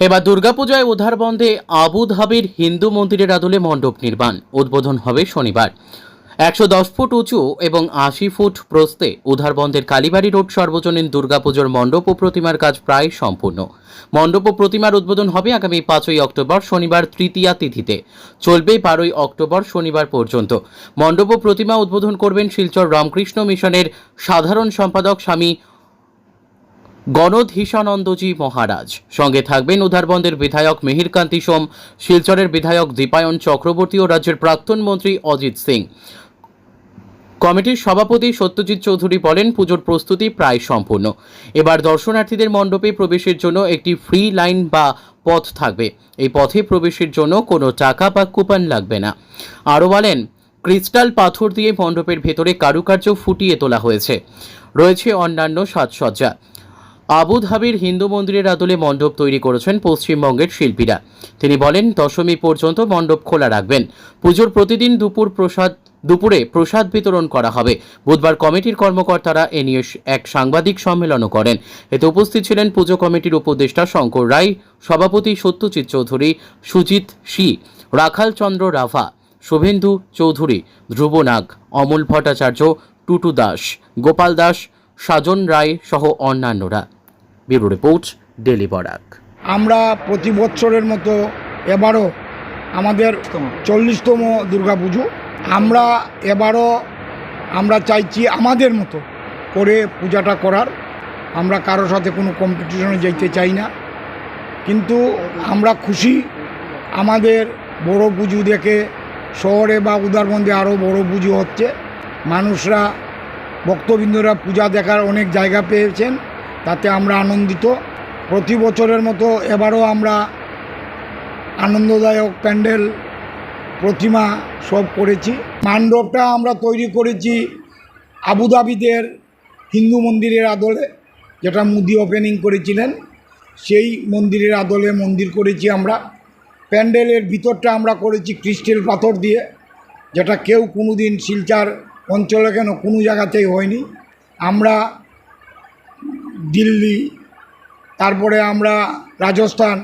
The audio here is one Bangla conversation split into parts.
এবার দুর্গাপূজায় উদ্ধারবন্ধে আবু ধাবির হিন্দু মন্দিরের আদলে মণ্ডপ নির্মাণ। উদ্বোধন হবে শনিবার। একশো দশ ফুট উঁচু এবং আশি ফুট প্রস্তে উদ্ধারবন্ধের কালীবাড়ি রোড সর্বজনীন দুর্গাপুজোর মণ্ডপ ও প্রতিমার কাজ প্রায় সম্পূর্ণ। মণ্ডপ ও প্রতিমার উদ্বোধন হবে আগামী পাঁচই অক্টোবর শনিবার তৃতীয়া তিথিতে। চলবে বারোই অক্টোবর শনিবার পর্যন্ত। মণ্ডপ ও প্রতিমা উদ্বোধন করবেন শিলচর রামকৃষ্ণ মিশনের সাধারণ সম্পাদক স্বামী গণধীশানন্দজি মহারাজ। সঙ্গে থাকবেন উধারবন্দের বিধায়ক মিহিরকান্তি সোম, শিলচরের বিধায়ক দীপায়ন চক্রবর্তী ও রাজ্যের প্রাক্তন মন্ত্রী অজিত সিং। কমিটির সভাপতি সত্যজিৎ চৌধুরী বলেন, পুজোর প্রস্তুতি প্রায় সম্পূর্ণ। এবার দর্শনার্থীদের মণ্ডপে প্রবেশের জন্য একটি ফ্রি লাইন বা পথ থাকবে। এই পথে প্রবেশের জন্য কোনো টাকা বা কুপন লাগবে না। আরও বলেন, ক্রিস্টাল পাথর দিয়ে মণ্ডপের ভেতরে কারুকার্য ফুটিয়ে তোলা হয়েছে। রয়েছে অন্যান্য সাজসজ্জা। আবু ধাবির হিন্দু মন্দিরের আদলে মণ্ডপ তৈরি করেছেন পশ্চিমবঙ্গের শিল্পীরা। তিনি বলেন, দশমী পর্যন্ত মণ্ডপ খোলা রাখবেন। পুজোর প্রতিদিন দুপুর প্রসাদ, দুপুরে প্রসাদ বিতরণ করা হবে। বুধবার কমিটির কর্মকর্তারা এ নিয়ে এক সাংবাদিক সম্মেলনও করেন। এতে উপস্থিত ছিলেন পুজো কমিটির উপদেষ্টা শঙ্কর রায়, সভাপতি সত্যজিৎ চৌধুরী, সুজিত সি রাখাল চন্দ্র রাভা, শুভেন্দু চৌধুরী, ধ্রুব নাগ, অমল ভট্টাচার্য, টুটু দাস, গোপাল দাস, সাজন রায় সহ অন্যান্যরা। Bureau report daily Barak. আমরা প্রতি বছরের মতো এবারও আমাদের চল্লিশতম দুর্গা পুজো আমরা এবারও আমরা চাইছি আমাদের মতো করে পূজাটা করার। আমরা কারও সাথে কোনো কম্পিটিশনে যেতে চাই না। কিন্তু আমরা খুশি আমাদের বড় পুজো দেখে শহরে বা উদারবন্দে আরও বড় পুজো হচ্ছে। মানুষরা, ভক্তবৃন্দরা পূজা দেখার অনেক জায়গা পেয়েছেন। তাতে আমরা আনন্দিত। প্রতি বছরের মতো এবারও আমরা আনন্দদায়ক প্যান্ডেল প্রতিমা সব করেছি। মণ্ডপটা আমরা তৈরি করেছি আবুধাবিদের হিন্দু মন্দিরের আদলে, যেটা মুদি ওপেনিং করেছিলেন। সেই মন্দিরের আদলে মন্দির করেছি আমরা। প্যান্ডেলের ভিতরটা আমরা করেছি ক্রিস্টেল পাথর দিয়ে, যেটা কেউ কোনো দিন শিলচার অঞ্চলে কেন কোনো জায়গাতেই হয়নি। আমরা দিল্লি তারপরে আমরা রাজস্থান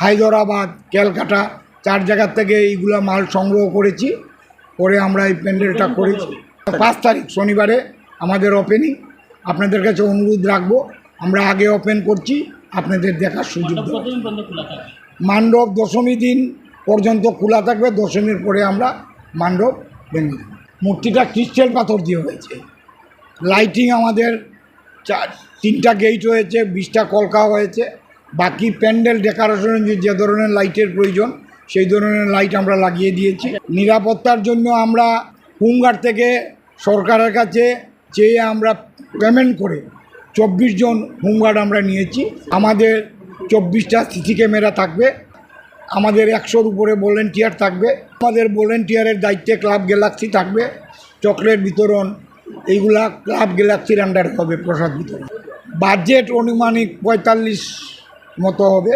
হায়দরাবাদ ক্যালকাটা চার জায়গার থেকে এইগুলা মাল সংগ্রহ করেছি। করে আমরা এই প্যান্ডেলটা করেছি। পাঁচ তারিখ শনিবারে আমাদের ওপেনিং আপনাদের কাছে অনুরোধ রাখব আমরা আগে ওপেন করছি আপনাদের দেখার সুযোগ দেবো মান্ডব দশমী দিন পর্যন্ত খোলা থাকবে দশমীর পরে আমরা মান্ডব ভেঙে মূর্তিটা ক্রিস্টাল পাথর দিয়ে হয়েছে। লাইটিং আমাদের চার, তিনটা গেট হয়েছে, বিশটা কলকা হয়েছে, বাকি প্যান্ডেল ডেকোরেশনের যে ধরনের লাইটের প্রয়োজন, সেই ধরনের লাইট আমরা লাগিয়ে দিয়েছি। নিরাপত্তার জন্য আমরা হোমগার্ড থেকে সরকারের কাছে চেয়ে আমরা পেমেন্ট করে চব্বিশ জন হোমগার্ড আমরা নিয়েছি। আমাদের চব্বিশটা সিসি ক্যামেরা থাকবে, আমাদের একশোর উপরে ভলেন্টিয়ার থাকবে, আমাদের ভলেন্টিয়ারের দায়িত্বে ক্লাব গ্যালাক্সি থাকবে, চকলেট বিতরণ এইগুলা ক্লাব গ্যালাক্সির আন্ডারে হবে প্রসাদ বিতরণ। বাজেট অনুমানিক পঁয়তাল্লিশ মতো হবে।